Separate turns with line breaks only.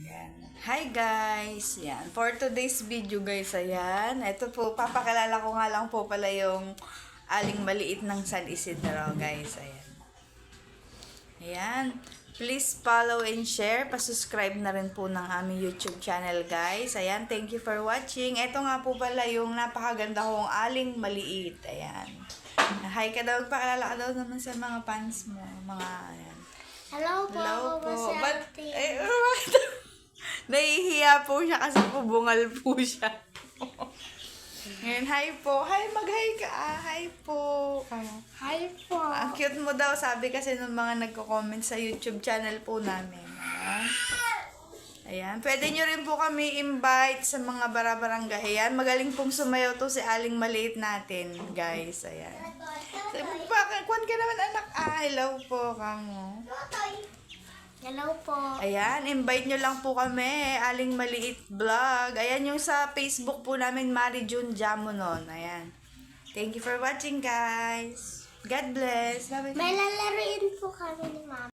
Yan. Hi guys! Yan. For today's video guys, ayan. Ito po, papakilala ko nga lang po pala yung aling maliit ng San Isidro guys. Ayan. Ayan. Please follow and share. Pasubscribe na rin po ng aming YouTube channel guys. Ayan. Thank you for watching. Ito nga po pala yung napakaganda kong aling maliit. Ayan. Hi ka daw. Pakilala ka daw naman sa mga fans mo. Mga, ayan.
Hello po,
Hello po.
Ate.
eh? Nahihiya po siya kasi po bungal po siya. Ngayon, hi po. Hi, mag-hi ka. Ah, hi po. Ah,
Hi po.
Ang cute mo daw, sabi kasi ng mga nagko-comment sa YouTube channel po namin. Ayan. Ayan. Pwede nyo rin po kami invite sa mga barabarangay. Ayan. Magaling pong sumayaw to si Aling Maliit natin, guys. Ayan. Sabi, bakit? Kwan ka naman, anak. Ah, hello po, kamo.
Hello po.
Ayan, invite nyo lang po kami, Aling Maliit Vlog. Ayan yung sa Facebook po namin, Mari June Jamonon. Ayan. Thank you for watching, guys. God bless. Bye-bye.
May lalaroin po kami ni Mama.